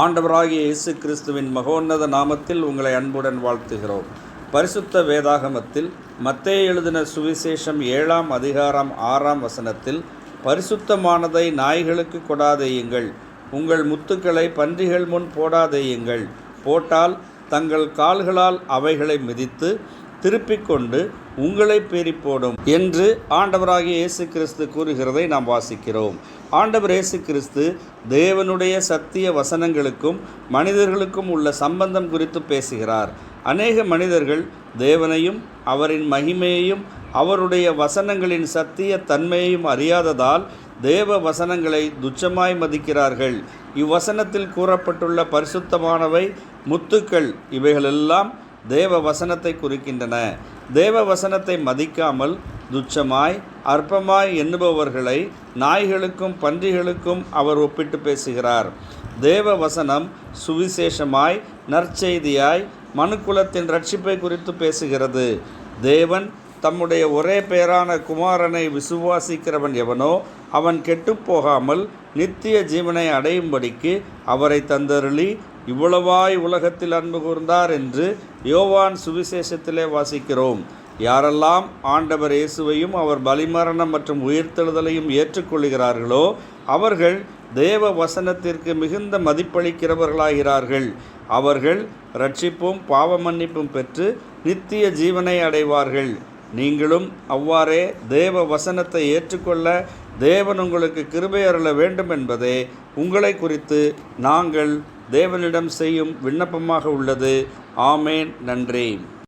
ஆண்டவராகிய இயேசு கிறிஸ்துவின் மகோன்னத நாமத்தில் உங்களை அன்புடன் வாழ்த்துகிறோம். பரிசுத்த வேதாகமத்தில் மத்தே எழுதின சுவிசேஷம் ஏழாம் அதிகாரம் ஆறாம் வசனத்தில் பரிசுத்தமானதை நாய்களுக்கு கொடாதேயுங்கள் உங்கள் முத்துக்களை பன்றிகள் முன் போடாதேயுங்கள் போட்டால் தங்கள் கால்களால் அவைகளை மிதித்து திருப்பிக் கொண்டு உங்களை பேரி போடும் என்று ஆண்டவராகிய இயேசு கிறிஸ்து கூறுகிறதை நாம் வாசிக்கிறோம். ஆண்டவர் இயேசு கிறிஸ்து தேவனுடைய சத்திய வசனங்களுக்கும் மனிதர்களுக்கும் உள்ள சம்பந்தம் குறித்து பேசுகிறார். அநேக மனிதர்கள் தேவனையும் அவரின் மகிமையையும் அவருடைய வசனங்களின் சத்திய தன்மையையும் அறியாததால் தேவ வசனங்களை துச்சமாய் மதிக்கிறார்கள். இவ்வசனத்தில் கூறப்பட்டுள்ள பரிசுத்தமானவை முத்துக்கள் இவைகளெல்லாம் தேவ வசனத்தை குறிக்கின்றன. தேவ வசனத்தை மதிக்காமல் துச்சமாய் அற்பமாய் எண்ணுபவர்களை நாய்களுக்கும் பன்றிகளுக்கும் அவர் ஒப்பிட்டு பேசுகிறார். தேவ வசனம் சுவிசேஷமாய் நற்செய்தியாய் மனுக்குலத்தின் ரட்சிப்பை குறித்து பேசுகிறது. தேவன் தம்முடைய ஒரே பெயரான குமாரனை விசுவாசிக்கிறவன் எவனோ அவன் கெட்டுப்போகாமல் நித்திய ஜீவனை அடையும்படிக்கு அவரை தந்தருளி இவ்வளவாய் உலகத்தில் அன்பு கூர்ந்தார் என்று யோவான் சுவிசேஷத்திலே வாசிக்கிறோம். யாரெல்லாம் ஆண்டவர் இயேசுவையும் அவர் பலிமரணம் மற்றும் உயிர்த்தெழுதலையும் ஏற்றுக்கொள்கிறார்களோ அவர்கள் தேவ வசனத்திற்கு மிகுந்த மதிப்பளிக்கிறவர்களாகிறார்கள். அவர்கள் ரட்சிப்பும் பாவ மன்னிப்பும் பெற்று நித்திய ஜீவனை அடைவார்கள். நீங்களும் அவ்வாறே தேவ வசனத்தை ஏற்றுக்கொள்ள தேவன் உங்களுக்கு கிருபை அருள வேண்டும் என்பதே உங்களை குறித்து நாங்கள் தேவனிடம் செய்யும் விண்ணப்பமாக உள்ளது. ஆமேன். நன்றி.